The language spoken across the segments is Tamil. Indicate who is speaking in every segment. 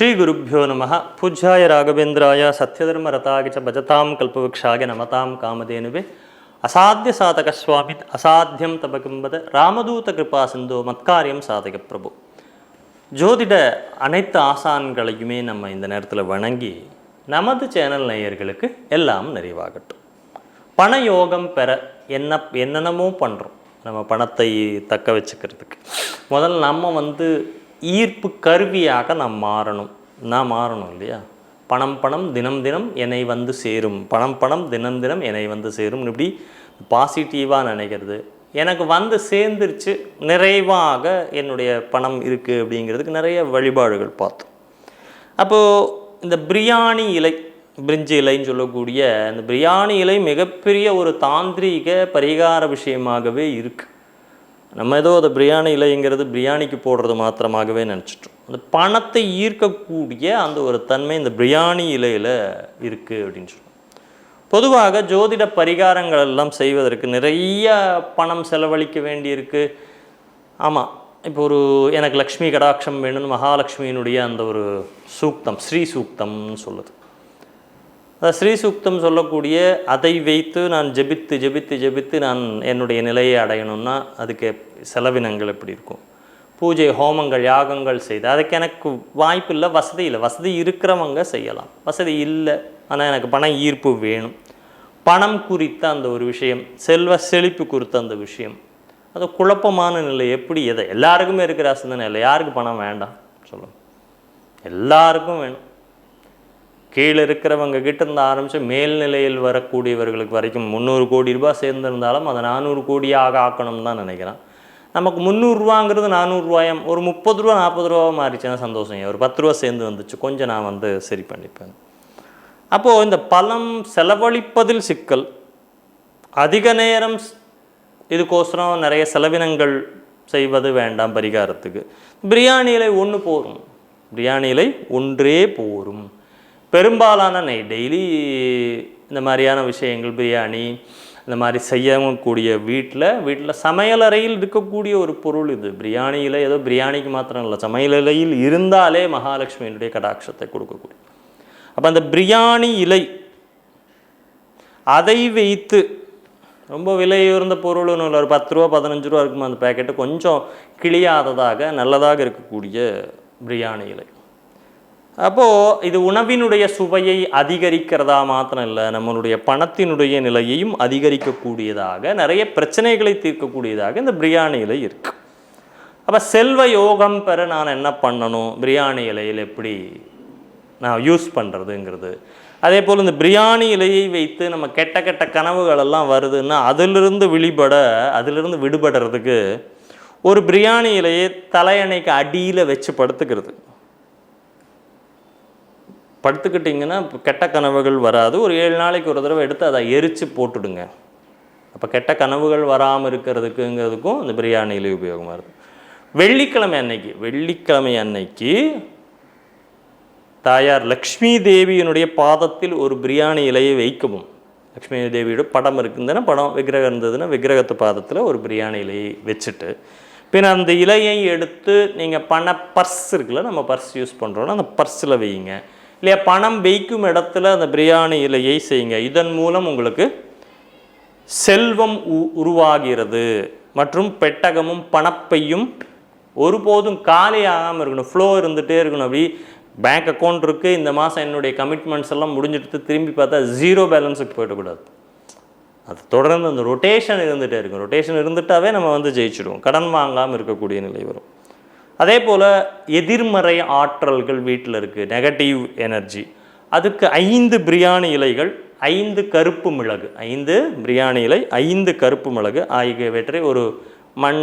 Speaker 1: ஸ்ரீகுருப்போ நம. பூஜ்யாய ராகவேந்திராய சத்யதர்மரதாகிச்ச பஜதாம் கல்பவக்ஷாக நமதாம் காமதேனுவே. அசாத்திய சாதக சுவாமி அசாத்தியம் தபகிம்பத ராமதூத கிருபா சிந்தோ மத்காரியம் சாதக பிரபு. ஜோதிட அனைத்து ஆசான்களையுமே நம்ம இந்த நேரத்தில் வணங்கி நமது சேனல் நேயர்களுக்கு எல்லாம் நிறைவாகட்டும். பண யோகம் பெற என்ன என்னென்னமோ பண்ணுறோம் நம்ம பணத்தை தக்க வச்சுக்கிறதுக்கு. முதல்ல நம்ம வந்து ஈர்ப்பு கருவியாக நாம் மாறணும். நான் மாறணும் இல்லையா? பணம் பணம் தினம் தினம் என்னை வந்து சேரும். பணம் பணம் தினம் தினம் என்னை வந்து சேரும். இப்படி பாசிட்டிவாக நினைக்கிறது. எனக்கு வந்து சேர்ந்துருச்சு. நிறைவாக என்னுடைய பணம் இருக்குது அப்படிங்கிறதுக்கு நிறைய வழிபாடுகள் பார்த்தோம். அப்போது இந்த பிரியாணி இலை பிரிஞ்சு இலைன்னு சொல்லக்கூடிய இந்த பிரியாணி இலை மிகப்பெரிய ஒரு தாந்திரீக பரிகார விஷயமாகவே இருக்குது நம்ம ஏதோ அது பிரியாணி இலைங்கிறது பிரியாணிக்கு போடுறது மாத்திரமாகவே நினச்சிட்டோம். அந்த பணத்தை ஈர்க்கக்கூடிய அந்த ஒரு தன்மை இந்த பிரியாணி இலையில் இருக்குது அப்படின்னு சொல்லுவோம் பொதுவாக ஜோதிட பரிகாரங்கள் எல்லாம் செய்வதற்கு நிறைய பணம் செலவழிக்க வேண்டியிருக்கு. ஆமாம் இப்போ ஒரு எனக்கு லக்ஷ்மி கடாட்சம் வேணும்னு மகாலட்சுமியினுடைய அந்த ஒரு சூக்தம் ஸ்ரீ சூக்தம்னு சொல்லுது. ஸ்ரீ சூக்தம் சொல்லக்கூடிய அதை வைத்து நான் ஜெபித்து ஜெபித்து ஜெபித்து நான் என்னுடைய நிலையை அடையணும்னா அதுக்கு செலவினங்கள் எப்படி இருக்கும்? பூஜை ஹோமங்கள் யாகங்கள் செய்து அதுக்கு எனக்கு வாய்ப்பு இல்லை வசதி இல்லை. வசதி இருக்கிறவங்க செய்யலாம். வசதி இல்லை ஆனால் எனக்கு பண ஈர்ப்பு வேணும். பணம் குறித்த அந்த ஒரு விஷயம் செல்வ செழிப்பு குறித்த அந்த விஷயம். அது குழப்பமான நிலை. எப்படி எதை? எல்லாருக்குமே இருக்கிற அசந்த நிலை. யாருக்கு பணம் வேண்டாம்? சொல்லுங்கள் எல்லாருக்கும் வேணும். கீழே இருக்கிறவங்க கிட்டேருந்து ஆரம்பித்து மேல்நிலையில் வரக்கூடியவர்களுக்கு வரைக்கும் முந்நூறு கோடி ரூபாய் சேர்ந்துருந்தாலும் அதை நானூறு கோடியாக ஆக்கணும்னு தான் நினைக்கிறேன். நமக்கு முந்நூறுரூவாங்கிறது நானூறுரூவாயம் ஒரு முப்பது ரூபா நாற்பது ரூபா மாறிச்சுன்னா சந்தோஷம். ஒரு பத்து ரூபா சேர்ந்து வந்துச்சு. கொஞ்சம் நான் வந்து சரி பண்ணிப்பேன். அப்போது இந்த பலம் செலவழிப்பதில் சிக்கல். அதிக நேரம் இதுக்கோசரம் நிறைய செலவினங்கள் செய்வது வேண்டாம் பரிகாரத்துக்கு. பிரியாணி இலை ஒன்று போரும் பிரியாணி இலை ஒன்றே போரும் பெரும்பாலான நெய் டெய்லி இந்த மாதிரியான விஷயங்கள் பிரியாணி இந்த மாதிரி செய்யக்கூடிய வீட்டில் வீட்டில் சமையலறையில் இருக்கக்கூடிய ஒரு பொருள் இது. பிரியாணியில் ஏதோ பிரியாணிக்கு மாத்திரம் இல்லை சமையலறையில் இருந்தாலே மகாலட்சுமியினுடைய கடாட்சத்தை கொடுக்கக்கூடிய. அப்போ அந்த பிரியாணி இலை அதை வைத்து ரொம்ப விலை உயர்ந்த பொருள்னு இல்லை ஒரு பத்து ரூபா பதினஞ்சு ரூபா இருக்குமா அந்த பேக்கெட்டு கொஞ்சம் கிளியாததாக நல்லதாக இருக்கக்கூடிய பிரியாணி இலை. அப்போது இது உணவினுடைய சுவையை அதிகரிக்கிறதா மாத்திரம் இல்லை நம்மளுடைய பணத்தினுடைய நிலையையும் அதிகரிக்கக்கூடியதாக நிறைய பிரச்சனைகளை தீர்க்கக்கூடியதாக இந்த பிரியாணி இலை இருக்கு. அப்போ செல்வ யோகம் பெற நான் என்ன பண்ணணும்? பிரியாணி இலையில் எப்படி நான் யூஸ் பண்ணுறதுங்கிறது அதே போல் இந்த பிரியாணி இலையை வைத்து நம்ம கெட்ட கெட்ட கனவுகளெல்லாம் வருதுன்னா அதிலிருந்து விழிபட அதிலிருந்து விடுபடுறதுக்கு ஒரு பிரியாணி இலையை தலையணைக்கு அடியில் வச்சு படுத்துக்கிறது. படுத்துக்கிட்டிங்கன்னா கெட்ட கனவுகள் வராது. ஒரு ஏழு நாளைக்கு ஒரு தடவை எடுத்து அதை எரித்து போட்டுடுங்க. அப்போ கெட்ட கனவுகள் வராமல் இருக்கிறதுக்குங்கிறதுக்கும் இந்த பிரியாணி இலை உபயோகமாக இருக்கும். வெள்ளிக்கிழமை அன்னைக்கு வெள்ளிக்கிழமை அன்னைக்கு தாயார் லக்ஷ்மி தேவியினுடைய பாதத்தில் ஒரு பிரியாணி இலையை வைக்கவும். லக்ஷ்மி தேவியோட படம் இருக்குதுன்னா படம் விக்கிரகம் இருந்ததுன்னா விக்கிரகத்து பாதத்தில் ஒரு பிரியாணி இலையை வச்சுட்டு பின் அந்த இலையை எடுத்து நீங்கள் பண பர்ஸ் இருக்குல்ல நம்ம பர்ஸ் யூஸ் பண்ணுறோன்னா அந்த பர்ஸில் வையுங்க. இல்லையா பணம் வைக்கும் இடத்துல அந்த பிரியாணி இலையை செய்யுங்க. இதன் மூலம் உங்களுக்கு செல்வம் உ- உருவாகிறது. மற்றும் பெட்டகமும் பணப்பையும் ஒருபோதும் காலியாகாமல் இருக்கணும். ஃப்ளோ இருந்துகிட்டே இருக்கணும். அப்படி பேங்க் அக்கௌண்ட் இருக்குது இந்த மாதம் என்னுடைய கமிட்மெண்ட்ஸ் எல்லாம் முடிஞ்சிட்டு திரும்பி பார்த்தா ஜீரோ பேலன்ஸுக்கு போயிடக்கூடாது. அது தொடர்ந்து அந்த ரொட்டேஷன் இருந்துகிட்டே இருக்கும் ரொட்டேஷன் இருந்துட்டாவே நம்ம வந்து ஜெயிச்சிடுவோம். கடன் வாங்காமல் இருக்கக்கூடிய நிலை வரும். அதே போல் எதிர்மறை ஆற்றல்கள் வீட்டில் இருக்குது நெகட்டிவ் எனர்ஜி அதுக்கு ஐந்து பிரியாணி இலைகள் ஐந்து கருப்பு மிளகு. ஐந்து பிரியாணி இலை ஐந்து கருப்பு மிளகு. ஆகியவற்றை ஒரு மண்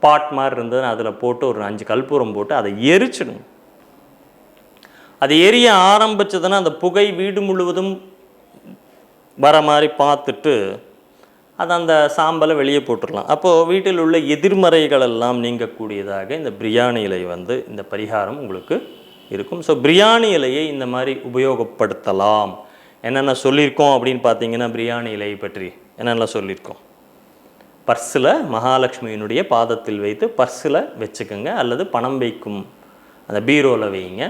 Speaker 1: பாட் மாதிரி இருந்ததுன்னு அதில் போட்டு ஒரு அஞ்சு கற்பூரம் போட்டு அதை எரிச்சிடுங்க அது எரிய ஆரம்பிச்சதுன்னா அந்த புகை வீடு முழுவதும் வர மாதிரி பார்த்துட்டு அது அந்த சாம்பலை வெளியே போட்டுடலாம். அப்போது வீட்டில் உள்ள எதிர்மறைகள் எல்லாம் நீங்கக்கூடியதாக இந்த பிரியாணி இலை வந்து இந்த பரிகாரம் உங்களுக்கு இருக்கும். ஸோ பிரியாணி இலையை இந்த மாதிரி உபயோகப்படுத்தலாம். என்னென்ன சொல்லியிருக்கோம் அப்படின்னு பார்த்தீங்கன்னா பிரியாணி இலையை பற்றி என்னென்ன சொல்லியிருக்கோம்? பர்ஸில் மகாலட்சுமியினுடைய பாதத்தில் வைத்து பர்ஸில் வச்சுக்கோங்க. அல்லது பணம் வைக்கும் அந்த பீரோவில் வைங்க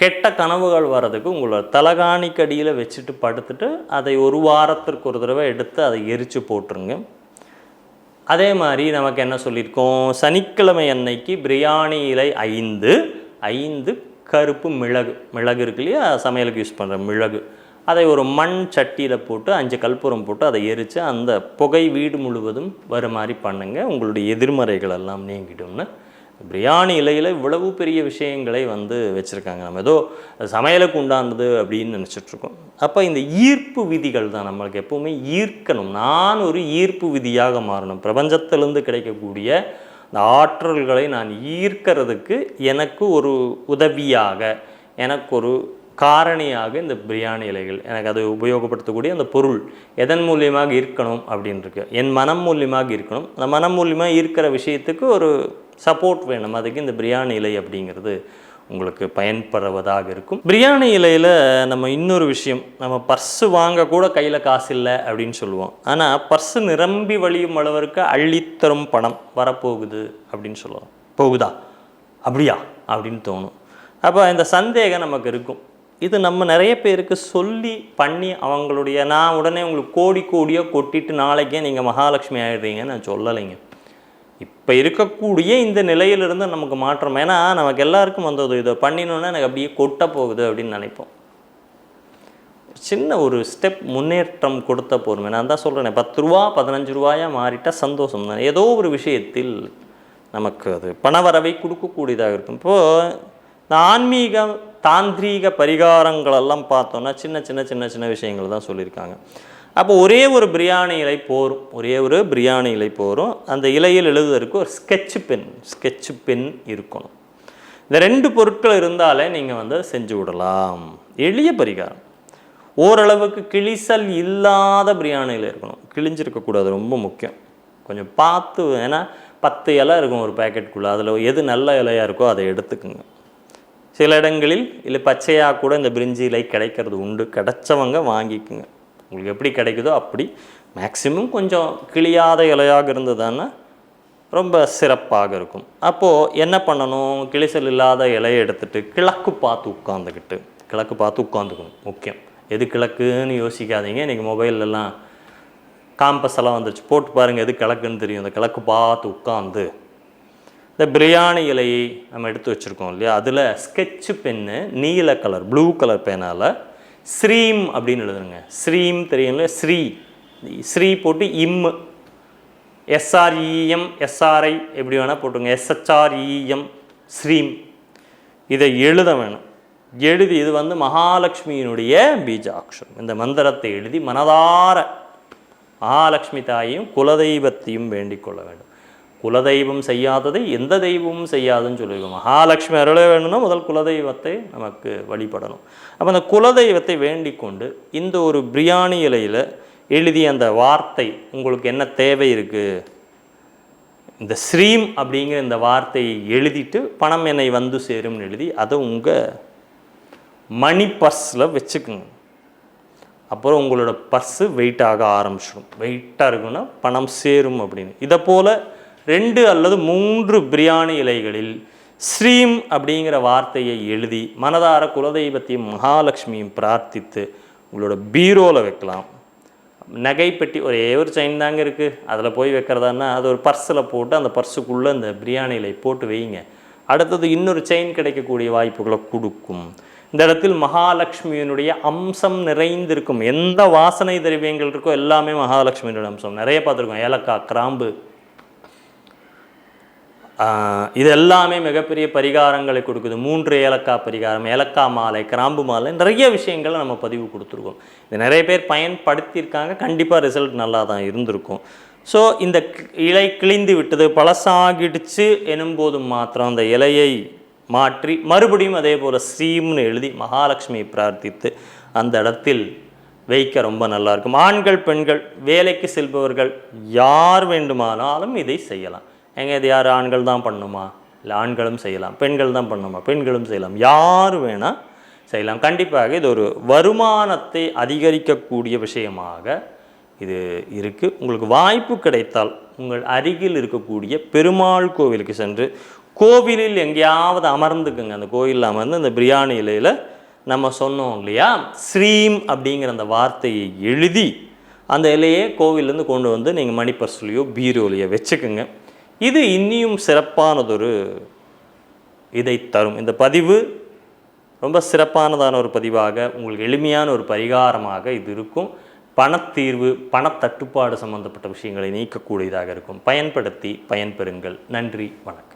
Speaker 1: கெட்ட கனவுகள் வர்றதுக்கு உங்களோட தலகாணிக்கடியில் வச்சுட்டு படுத்துட்டு அதை ஒரு வாரத்திற்கு ஒரு தடவை எடுத்து அதை எரித்து போட்டுருங்க. அதே மாதிரி நமக்கு என்ன சொல்லியிருக்கோம்? சனிக்கிழமை அன்னைக்கு பிரியாணி இலை ஐந்து ஐந்து கருப்பு மிளகு மிளகு இருக்கு இல்லையா? சமையலுக்கு யூஸ் பண்ணுற மிளகு. அதை ஒரு மண் சட்டியில் போட்டு அஞ்சு கற்பூரம் போட்டு அதை எரித்து அந்த புகை வீடு முழுவதும் வர மாதிரி பண்ணுங்கள் உங்களுடைய எதிர்மறைகள் எல்லாம் நீங்கிடும்னு. பிரியாணி இலையில் இவ்வளவு பெரிய விஷயங்களை வந்து வச்சுருக்காங்க. நம்ம ஏதோ சமையலுக்கு உண்டானது அப்படின்னு நினச்சிட்ருக்கோம். அப்போ இந்த ஈர்ப்பு விதிகள் தான் நம்மளுக்கு எப்போவுமே ஈர்க்கணும். நான் ஒரு ஈர்ப்பு விதியாக மாறணும். பிரபஞ்சத்திலிருந்து கிடைக்கக்கூடிய அந்த ஆற்றல்களை நான் ஈர்க்கிறதுக்கு எனக்கு ஒரு உதவியாக எனக்கு ஒரு காரணியாக இந்த பிரியாணி இலைகள் எனக்கு அதை உபயோகப்படுத்தக்கூடிய அந்த பொருள் எதன் மூலியமாக இருக்கணும் அப்படின்னு இருக்கு என் மனம் மூலியமாக இருக்கணும் அந்த மனம் மூலியமாக இருக்கிற விஷயத்துக்கு ஒரு சப்போர்ட் வேணும். அதுக்கு இந்த பிரியாணி இலை அப்படிங்கிறது உங்களுக்கு பயன்படுவதாக இருக்கும். பிரியாணி இலையில் நம்ம இன்னொரு விஷயம் நம்ம பர்ஸு வாங்க கூட கையில் காசு இல்லை அப்படின்னு சொல்லுவோம். ஆனால் பர்ஸு நிரம்பி வழியும் அளவிற்கு அள்ளித்தரும் பணம் வரப்போகுது அப்படின்னு சொல்லுவோம். போகுதா? அப்படியா? அப்படின்னு தோணும். அப்போ இந்த சந்தேகம் நமக்கு இருக்கும். இது நம்ம நிறைய பேருக்கு சொல்லி பண்ணி அவங்களுடைய நான் உடனே உங்களுக்கு கோடி கோடியாக கொட்டிட்டு நாளைக்கே நீங்கள் மகாலட்சுமி ஆயிடுறீங்கன்னு நான் சொல்லலைங்க. இப்போ இருக்கக்கூடிய இந்த நிலையிலிருந்து நமக்கு மாற்றம். ஏன்னா நமக்கு எல்லாருக்கும் வந்தது இதை. பண்ணினோன்னா எனக்கு அப்படியே கொட்ட போகுது அப்படின்னு நினைப்போம். சின்ன ஒரு ஸ்டெப் முன்னேற்றம் கொடுத்த போருமே நான் தான் சொல்கிறேன் பத்து ரூபா பதினஞ்சு ரூபாயாக மாறிட்டால் சந்தோஷம் தான். ஏதோ ஒரு விஷயத்தில் நமக்கு அது பணவரவை கொடுக்கக்கூடியதாக இருக்கும். இப்போது இந்த ஆன்மீக தாந்திரீக பரிகாரங்களெல்லாம் பார்த்தோன்னா சின்ன சின்ன சின்ன சின்ன விஷயங்கள் தான் சொல்லியிருக்காங்க. அப்போ ஒரே ஒரு பிரியாணி இலை போரும். ஒரே ஒரு பிரியாணி இலை போரும். அந்த இலையில் எழுதுவதற்கு ஒரு ஸ்கெட்ச் பென் ஸ்கெட்ச் பென் இருக்கணும். இந்த ரெண்டு பொருட்கள் இருந்தாலே நீங்கள் வந்து செஞ்சு விடலாம். எளிய பரிகாரம். ஓரளவுக்கு கிழிசல் இல்லாத பிரியாணியில் இருக்கணும். கிழிஞ்சிருக்கக்கூடாது ரொம்ப முக்கியம். கொஞ்சம் பார்த்து ஏன்னா பத்து இலை இருக்கும் ஒரு பேக்கெட்டுக்குள்ளே அதில் எது நல்ல இலையாக இருக்கோ அதை எடுத்துக்குங்க. சில இடங்களில் இல்லை பச்சையாக கூட இந்த பிரிஞ்சி இலை கிடைக்கிறது உண்டு. கிடைச்சவங்க வாங்கிக்குங்க. உங்களுக்கு எப்படி கிடைக்குதோ அப்படி மேக்சிமம் கொஞ்சம் கிளியாத இலையாக இருந்ததுன்னா ரொம்ப சிறப்பாக இருக்கும். அப்போது என்ன பண்ணணும்? கிளிசல் இல்லாத இலையை எடுத்துட்டு கிழக்கு பார்த்து உட்காந்துக்கிட்டு கிழக்கு பார்த்து உட்காந்துக்கணும் முக்கியம். எது கிழக்குன்னு யோசிக்காதீங்க. இன்றைக்கி மொபைல்லலாம் காம்பஸ் எல்லாம் வந்துருச்சு. போட்டு பாருங்கள் எது கிழக்குன்னு தெரியும். இந்த கிழக்கு பார்த்து உட்காந்து இந்த பிரியாணி இலையை நம்ம எடுத்து வச்சுருக்கோம் இல்லையா? அதில் ஸ்கெட்சு பென்னு நீல கலர் ப்ளூ கலர் பேனால் ஸ்ரீம் அப்படின்னு எழுதுனுங்க ஸ்ரீம் தெரியும் ஸ்ரீ. ஸ்ரீ போட்டு இம். எஸ்ஆர்இஎம் எஸ்ஆர்ஐ எப்படி வேணால் போட்டுங்க எஸ்ஹெச்ஆர்இஎம் ஸ்ரீம். இதை எழுத வேணும். எழுதி இது வந்து மகாலட்சுமியினுடைய பீஜாட்சம். இந்த மந்திரத்தை எழுதி மனதார மகாலட்சுமி தாயையும் குலதெய்வத்தையும் வேண்டிக் கொள்ள வேண்டும். குலதெய்வம் செய்யாததை எந்த தெய்வமும் செய்யாதுன்னு சொல்லியிருக்கோம். மகாலட்சுமி அருள வேணும்னா முதல் குலதெய்வத்தை நமக்கு வழிபடணும். அப்போ அந்த குலதெய்வத்தை வேண்டிக் கொண்டு இந்த ஒரு பிரியாணி இலையில் எழுதிய அந்த வார்த்தை உங்களுக்கு என்ன தேவை இருக்குது இந்த ஸ்ரீம் அப்படிங்கிற இந்த வார்த்தையை எழுதிட்டு பணம் என்னை வந்து சேரும்னு எழுதி அதை உங்கள் மணி பர்ஸில் வச்சுக்கோங்க. அப்புறம் உங்களோட பர்ஸு வெயிட் ஆக ஆரம்பிச்சிடும். வெயிட்டாக இருக்குன்னா பணம் சேரும் அப்படின்னு. இதை போல் ரெண்டு அல்லது மூன்று பிரியாணி இலைகளில் ஸ்ரீம் அப்படிங்கிற வார்த்தையை எழுதி மனதார குலதெய்வத்தையும் மகாலட்சுமியும் பிரார்த்தித்து உங்களோட பீரோவில் வைக்கலாம். நகைப்பெட்டி ஒரே ஒரு செயின் தாங்க இருக்குது அதில் போய் வைக்கிறதான்னா அது ஒரு பர்ஸில் போட்டு அந்த பர்ஸுக்குள்ளே அந்த பிரியாணி இலை போட்டு வைங்க அடுத்தது இன்னொரு செயின் கிடைக்கக்கூடிய வாய்ப்புகளை கொடுக்கும். இந்த இடத்தில் மகாலட்சுமியினுடைய அம்சம் நிறைந்திருக்கும். எந்த வாசனை திரவியங்கள் இருக்கோ எல்லாமே மகாலட்சுமியினுடைய அம்சம். நிறைய பார்த்துருக்கோம். ஏலக்காய் கிராம்பு இது எல்லாமே மிகப்பெரிய பரிகாரங்களை கொடுக்குது. மூன்று ஏலக்காய் பரிகாரம் ஏலக்காய் மாலை கிராம்பு மாலை நிறைய விஷயங்களை நம்ம பதிவு கொடுத்துருக்கோம். இது நிறைய பேர் பயன்படுத்தியிருக்காங்க. கண்டிப்பாக ரிசல்ட் நல்லா தான் இருந்திருக்கும். ஸோ இந்த இலை கிழிந்து விட்டது பழசாகிடுச்சு எனும்போது மாத்திரம் அந்த இலையை மாற்றி மறுபடியும் அதே போல் ஸ்ரீம்னு எழுதி மகாலட்சுமியை பிரார்த்தித்து அந்த இடத்தில் வைக்க ரொம்ப நல்லாயிருக்கும் ஆண்கள் பெண்கள் வேலைக்கு செல்பவர்கள் யார் வேண்டுமானாலும் இதை செய்யலாம். எங்கே இது யார்? ஆண்கள் தான் பண்ணுமா? இல்லை ஆண்களும் செய்யலாம். பெண்கள் தான் பண்ணுமா? பெண்களும் செய்யலாம். யார் வேணால் செய்யலாம். கண்டிப்பாக இது ஒரு வருமானத்தை அதிகரிக்கக்கூடிய விஷயமாக இது இருக்குது உங்களுக்கு வாய்ப்பு கிடைத்தால் உங்கள் அருகில் இருக்கக்கூடிய பெருமாள் கோவிலுக்கு சென்று கோவிலில் எங்கேயாவது அமர்ந்துக்குங்க. அந்த கோயிலில் அமர்ந்து அந்த பிரியாணி இலையில் நம்ம சொன்னோம் இல்லையா? ஸ்ரீம் அப்படிங்கிற அந்த வார்த்தையை எழுதி அந்த இலையை கோவிலேருந்து கொண்டு வந்து நீங்கள் மணிப்பர்ஸ்லையோ பீரோலையோ வச்சுக்கோங்க. இது இன்னியும் சிறப்பானதொரு இதை தரும். இந்த பதிவு ரொம்ப சிறப்பானதான ஒரு பதிவாக உங்களுக்கு எளிமையான ஒரு பரிகாரமாக இது இருக்கும். பணத்தீர்வு பணத்தட்டுப்பாடு சம்பந்தப்பட்ட விஷயங்களை நீக்கக்கூடியதாக இருக்கும். பயன்படுத்தி பயன்பெறுங்கள். நன்றி வணக்கம்.